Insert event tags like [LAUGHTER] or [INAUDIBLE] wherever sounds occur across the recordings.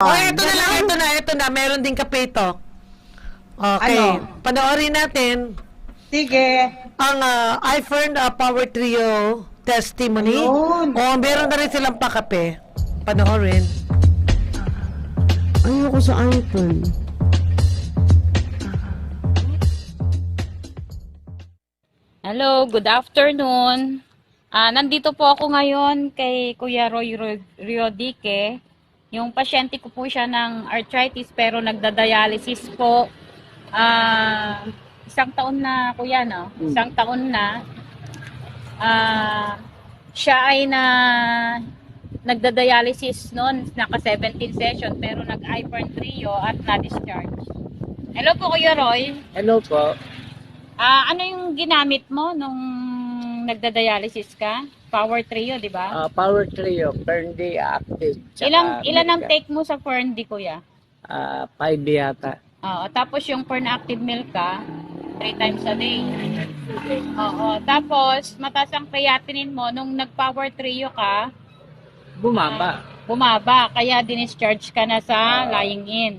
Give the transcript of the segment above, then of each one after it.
Oh, eto na lang, eto na, eto na. Meron din kape ito. Okay. Ano? Panoorin natin Sige. ang uh, iFern uh, Power Trio testimony. Ayun. O, meron na rin silang pakape. Panoorin. Ayoko sa iPhone. Hello, good afternoon. Ah, nandito po ako ngayon kay Kuya Roy Ro- Riodique. Yung pasyente ko po siya ng arthritis pero nagda-dialysis po. Ah, isang taon na kuya no? Isang taon na. Ah, siya ay na nagda-dialysis noon, naka 17 session pero nag-iPern trio at na-discharge. Hello po Kuya Roy. Hello po. Ah, ano yung ginamit mo nung nagda-dialysis ka? Power Trio, di ba? Ah, Power Trio, Ferndi Active. tsaka ilang ilan ang Milka. take mo sa Ferndy, kuya? Ah, five yata. Oo, tapos yung Fern Active Milk ka, three times a day. Oo, tapos mataas ang creatinine mo nung nag-Power Trio ka, Bumaba. bumaba, kaya dinischarge ka na sa lying in.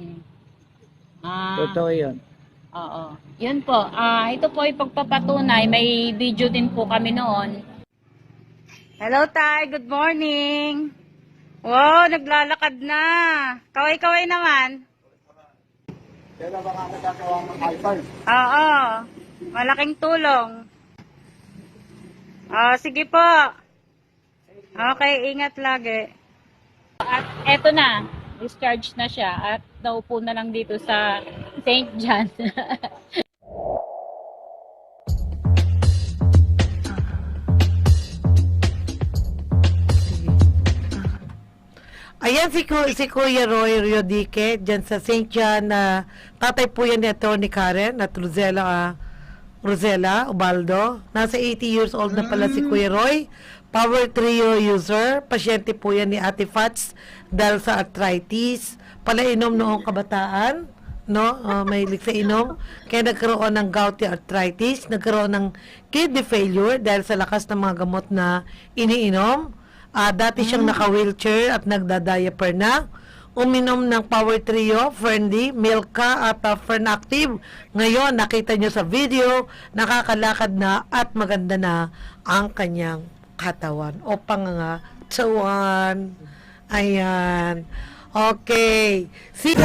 Ah, Totoo yun. Oo. Yun po. Ah, ito po ay pagpapatunay. May video din po kami noon. Hello, Tay. Good morning. Wow, naglalakad na. Kaway-kaway naman. Oo. Malaking tulong. Ah, sige po. Okay, ingat lagi. At eto na, discharge na siya at naupo na lang dito sa St. John. [LAUGHS] Ayan si, Ku- si Kuya Roy Riodique, dyan sa St. John na tatay po yan ni Atty. Karen at Rosella, ah, Rosella Ubaldo. Nasa 80 years old na pala si Kuya Roy. Power Trio user. Pasyente po yan ni Ate Fats dahil sa arthritis. Palainom noong kabataan. No, Ah, may sa inom. Kaya nagkaroon ng gouty arthritis, nagkaroon ng kidney failure dahil sa lakas ng mga gamot na iniinom. Ah, dati siyang naka-wheelchair at nagda-diaper na. Uminom ng Power Trio, Friendly, Milka at uh, Fern Active. Ngayon, nakita nyo sa video, nakakalakad na at maganda na ang kanyang katawan o pangangatawan. Ayan. Okay. Si